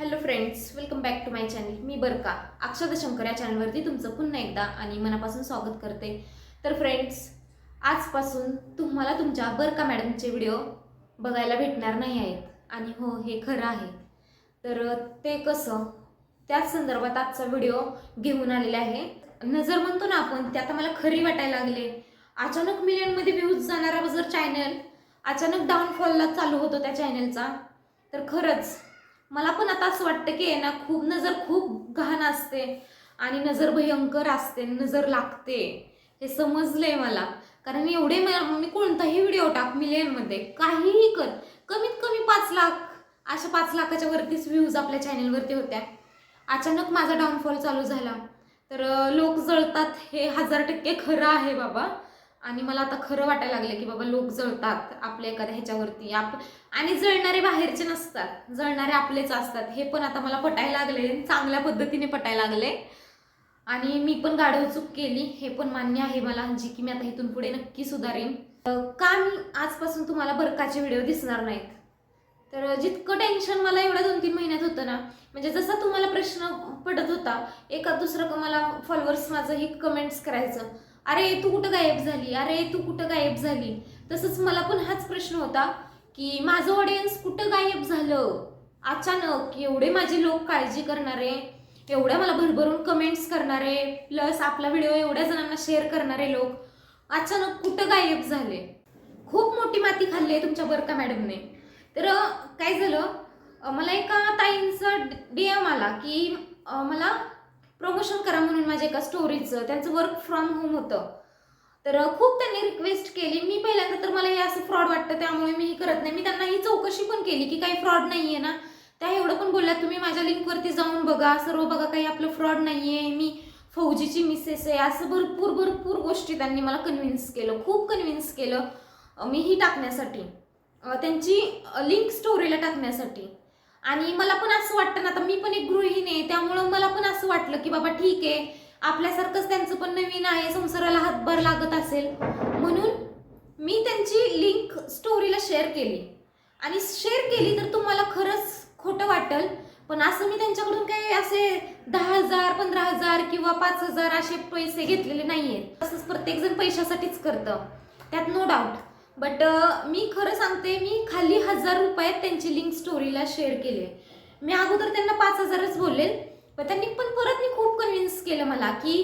Hello friends welcome back to my channel मी बरका. अक्षता शंकर या चॅनलवरती तुमचं पुन्हा एकदा आणि मनापासून स्वागत करते. तर फ्रेंड्स आजपासून तुम्हाला तुमच्या बरका मॅडमचे व्हिडिओ बघायला भेटणार नाही आहेत. आणि हो हे खरं आहे. तर ते कसं त्याच संदर्भात आजचा व्हिडिओ घेऊन आलेला आहे. नजर म्हणतो ना आपण ते आता मला खरी वाटायला लागले. अचानक मिलियनमध्ये व्ह्यूज जाणारा जर चॅनल अचानक डाऊनफॉलला चालू होतो त्या चॅनलचा तर खरंच मला पण आता असं वाटतं की आहे ना खूप नजर खूप घाण असते आणि नजर भयंकर असते नजर लागते. हे समजलंय मला. कारण एवढे मी कोणताही व्हिडिओ टाक मिलियनमध्ये काहीही कर. कमीत कमी पाच लाख अशा पाच लाखाच्या वरतीच व्ह्यूज आपल्या चॅनलवरती होत्या. अचानक माझा डाऊनफॉल चालू झाला. तर लोक जळतात हे हजार टक्के खरं आहे बाबा. आणि मला आता खरं वाटायला लागलं की बाबा लोक जळतात आपल्या एखाद्या ह्याच्यावरती. आप आणि जळणारे बाहेरचे नसतात. जळणारे आपलेच असतात. हे पण आता मला पटायला लागले चांगल्या पद्धतीने पटायला लागले आणि मी पण गाढव चूक केली. हे पण मान्य आहे मला जी की मी आता इथून पुढे नक्की सुधारेन. का मी आजपासून तुम्हाला बरकाचे व्हिडिओ दिसणार नाहीत? तर जितकं टेन्शन मला एवढ्या दोन तीन महिन्यात होतं ना म्हणजे जसा तुम्हाला प्रश्न पडत होता एका दुसरं मला फॉलोअर्स माझं ही कमेंट्स करायचं. अरे तू कुठं गायब झाली? अरे तू कुठं गायब झाली? तसंच मला पण हाच प्रश्न होता की माझं ऑडियन्स कुठं गायब झालं? अचानक एवढे माझे लोक काळजी करणारे एवढ्या मला भरभरून कमेंट्स करणारे प्लस आपला व्हिडिओ एवढ्या जणांना शेअर करणारे लोक अचानक कुठं गायब झाले? खूप मोठी माती खाल्ली आहे तुमच्या बरं का मॅडमने तर काय झालं? मला एका ताईंचं डी एम आला की मला प्रमोशन करा म्हणून माझ्या एका स्टोरीचं त्यांचं वर्क फ्रॉम होम होतं. तर खूप त्यांनी रिक्वेस्ट केली. मी पहिल्यांदा तर मला हे असं फ्रॉड वाटतं त्यामुळे मी हे करत नाही. मी त्यांना ही चौकशी पण केली की काही फ्रॉड नाही आहे ना. त्या एवढं पण बोलल्या तुम्ही माझ्या लिंकवरती जाऊन बघा. सर्व बघा काही आपलं फ्रॉड नाही आहे मी फौजीची मिसेस आहे. असं भरपूर भरपूर गोष्टी त्यांनी मला कन्व्हिन्स केलं. खूप कन्व्हिन्स केलं मी ही टाकण्यासाठी. त्यांची लिंक स्टोरीला टाकण्यासाठी. आणि मला पण असं वाटतं ना आता मी पण एक गृहिणी आहे त्यामुळं मला पण असं वाटलं की बाबा ठीक आहे आपल्यासारखंच त्यांचं पण नवीन आहे संसाराला हातभार लागत असेल. म्हणून मी त्यांची लिंक स्टोरीला शेअर केली. आणि शेअर केली तर तुम्हाला खरंच खोटं वाटेल पण असं मी त्यांच्याकडून काही असे दहा हजार पंधरा हजार किंवा पाच हजार असे पैसे घेतलेले नाही आहेत तसंच प्रत्येकजण पैशासाठीच करतं. त्यात नो डाऊट बट मी खरं सांगते मी खाली हजार रुपयात त्यांची लिंक स्टोरीला शेअर केली मी अगोदर त्यांना पाच हजारच बोलले पण त्यांनी पण परत मी खूप कन्व्हिन्स केलं मला की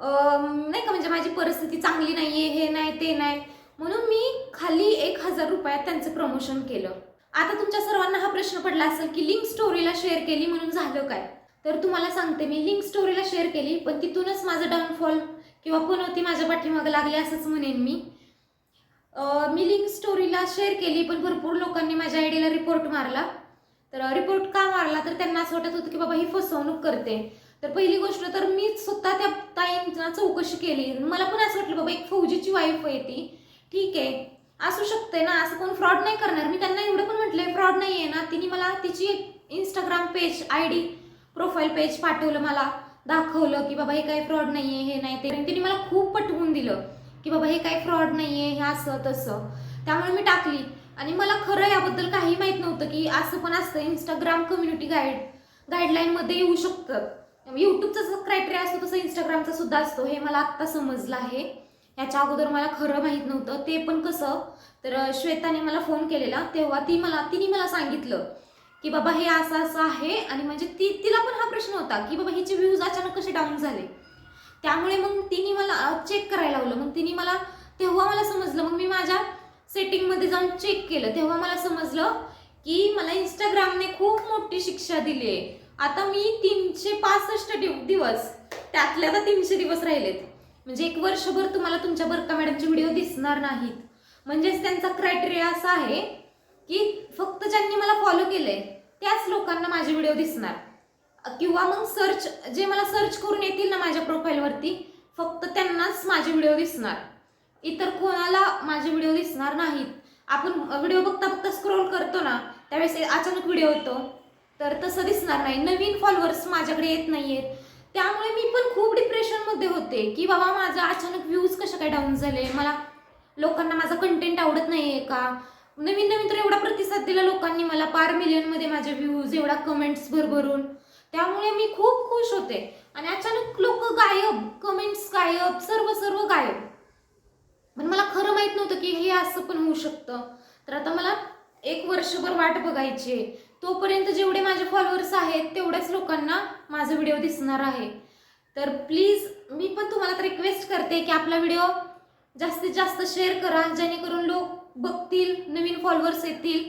नाही का म्हणजे माझी परिस्थिती चांगली नाही आहे हे नाही ते नाही. म्हणून मी खाली एक हजार रुपयात त्यांचं प्रमोशन केलं. आता तुमच्या सर्वांना हा प्रश्न पडला असेल की लिंक स्टोरीला शेअर केली म्हणून झालं काय? तर तुम्हाला सांगते मी लिंक स्टोरीला शेअर केली पण तिथूनच माझं डाऊनफॉल किंवा पुनवती माझ्या पाठीमागं लागली असंच म्हणेन मी. मी लिंक स्टोरीला शेअर केली पण भरपूर लोकांनी माझ्या आयडीला रिपोर्ट मारला. तर रिपोर्ट का मारला? तर त्यांना असं वाटत होतं की बाबा ही फसवणूक करते. तर पहिली गोष्ट तर मी स्वतः त्या ताईंना चौकशी केली. मला पण असं वाटलं बाबा एक फौजीची वाईफ आहे ती. ठीक आहे. असू शकते ना? असं कोण फ्रॉड नाही करणार. मी त्यांना एवढं पण म्हटलंय फ्रॉड नाही आहे ना. तिने मला तिची Instagram page I D profile page पाठवलं मला दाखवलं की बाबा हे काही फ्रॉड नाही आहे हे नाही ते. तिने मला खूप पटवून दिलं. की बाबा हे काही फ्रॉड नाही आहे हे असं तसं. त्यामुळे मी टाकली. आणि मला खरं याबद्दल काही माहीत नव्हतं की असं पण असतं. इंस्टाग्राम कम्युनिटी गाईड गाईडलाईनमध्ये येऊ शकतं. यूट्यूबचा जसं क्रायटेरिया असतो तसं इंस्टाग्रामचा सुद्धा असतो. हे मला आत्ता समजलं आहे. याच्या अगोदर मला खरं माहीत नव्हतं. ते पण कसं तर श्वेताने मला फोन केलेला. तेव्हा ती मला तिने मला सांगितलं की बाबा हे असं असं आहे. आणि म्हणजे ती तिला पण हा प्रश्न होता की बाबा हिचे व्ह्यूज अचानक कसे डाऊन झाले? त्यामुळे मग तिने मला चेक करायला लावलं. मग तिने मला तेव्हा मला समजलं मग मी माझ्या सेटिंगमध्ये जाऊन चेक केलं. तेव्हा मला समजलं की मला इंस्टाग्रामने खूप मोठी शिक्षा दिली आहे. आता मी तीनशे पासष्ट दिवस त्यातल्या आता तीनशे दिवस राहिलेत. म्हणजे एक वर्षभर तुम्हाला तुमच्या बरका मॅडमचे व्हिडिओ दिसणार नाहीत. म्हणजेच त्यांचा क्रायटेरिया असा आहे की फक्त ज्यांनी मला फॉलो केलंय त्याच लोकांना माझे व्हिडिओ दिसणार. किंवा मग सर्च जे मला सर्च करून येतील ना माझ्या प्रोफाईलवरती फक्त त्यांनाच माझे व्हिडिओ दिसणार. इतर कोणाला माझे व्हिडिओ दिसणार नाहीत. आपण व्हिडिओ बघता बघता स्क्रोल करतो ना त्यावेळेस अचानक व्हिडिओ येतो. तर तसं दिसणार नाही. नवीन फॉलोअर्स माझ्याकडे येत नाही आहेत त्यामुळे मी पण खूप डिप्रेशनमध्ये होते की बाबा माझा अचानक व्ह्यूज कशा काय डाऊन झाले? मला लोकांना माझा कंटेंट आवडत नाही आहे का? नवीन नवीन तर एवढा प्रतिसाद दिला लोकांनी मला. पार मिलियनमध्ये माझे व्ह्यूज एवढा कमेंट्स भरभरून. त्यामुळे मी खूप खुश होते. आणि अचानक लोक गायब कमेंट्स गायब सर्व सर्व गायब. पण मला खरं माहीत नव्हतं की हे असं पण होऊ शकतं. तर आता मला एक वर्षभर वाट बघायची आहे. तोपर्यंत जेवढे माझे फॉलोअर्स आहेत तेवढ्याच लोकांना माझा व्हिडिओ दिसणार आहे. तर प्लीज मी पण तुम्हाला तर रिक्वेस्ट करते की आपला व्हिडिओ जास्तीत जास्त शेअर करा जेणेकरून लोक बघतील नवीन फॉलोअर्स येतील.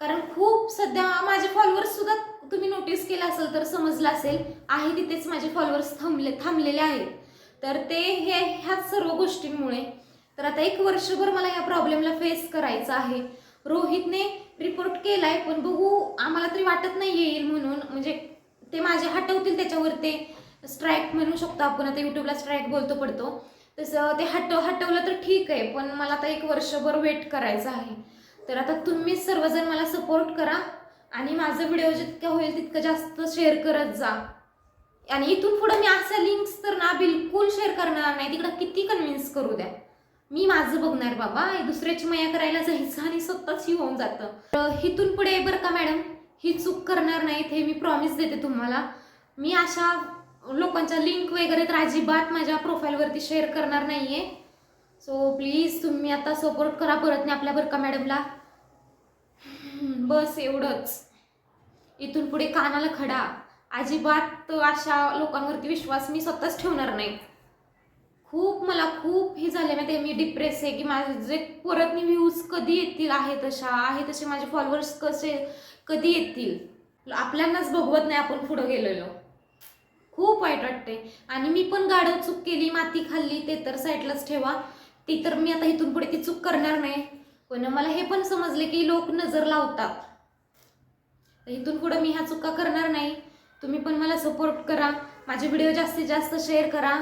कारण खूप सध्या माझे फॉलोअर्स सुद्धा तुम्ही नोटीस केलं असेल तर समजलं असेल आहे तिथेच माझे फॉलोअर्स थांबले थांबलेले आहेत. तर ते हे ह्याच सर्व गोष्टींमुळे तर आता एक वर्षभर मला या प्रॉब्लेमला फेस करायचं आहे. रोहितने रिपोर्ट केला आहे पण बघू आम्हाला तरी वाटत नाही येईल म्हणून. म्हणजे ते माझे हटवतील त्याच्यावर ते स्ट्राईक म्हणू शकतो आपण. आता यूट्यूबला स्ट्राईक बोलतो पडतो. तसं ते हटव हटवलं तर ठीक आहे पण मला आता एक वर्षभर वेट करायचं आहे. तर आता तुम्हीच सर्वजण मला सपोर्ट करा. आणि माझं व्हिडिओ जितकं होईल तितकं जास्त शेअर करत जा. आणि इथून पुढं मी अशा लिंक्स तर ना बिलकुल शेअर करणार नाही. तिकडं किती कन्व्हिन्स करू द्या. मी माझं बघणार बाबा. दुसऱ्याची मया करायला जायचं आणि स्वतःच होऊन जातं. तर इथून पुढे बरं का मॅडम ही चूक करणार नाहीत हे मी प्रॉमिस देते तुम्हाला. मी अशा लोकांच्या लिंक वगैरे तर अजिबात माझ्या प्रोफाईलवरती शेअर करणार नाही आहे सो प्लीज तुम्ही आता सपोर्ट करा परत नाही आपल्या बरं का मॅडमला बस एवढंच. इथून पुढे कानाला खडा. अजिबात अशा लोकांवरती विश्वास मी स्वतःच ठेवणार नाही. खूप मला खूप हे झाले माहिती मी डिप्रेस आहे की माझे परत मी व्ह्यूज कधी येतील आहे तशा आहे तसे माझे फॉलोअर्स कसे कधी येतील? आपल्यांनाच बघवत नाही आपण पुढं गेलेलो. खूप वाईट वाटते आणि मी पण गाडं चूक केली माती खाल्ली ते तर साईडलाच ठेवा. ती तर मी आता इथून पुढे ती चूक करणार नाही. पण मला हे पण समजले की लोक नजर लावतात. तर इथून पुढे मी ह्या चुका करणार नाही. तुम्ही पण मला सपोर्ट करा. माझे व्हिडिओ जास्तीत जास्त शेअर करा.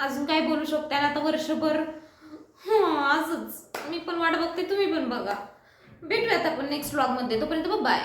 अजून काय बोलू शकते? आता वर्षभर असंच. मी पण वाट बघते तुम्ही पण बघा. भेटूयात आपण नेक्स्ट ब्लॉगमध्ये तोपर्यंत बाय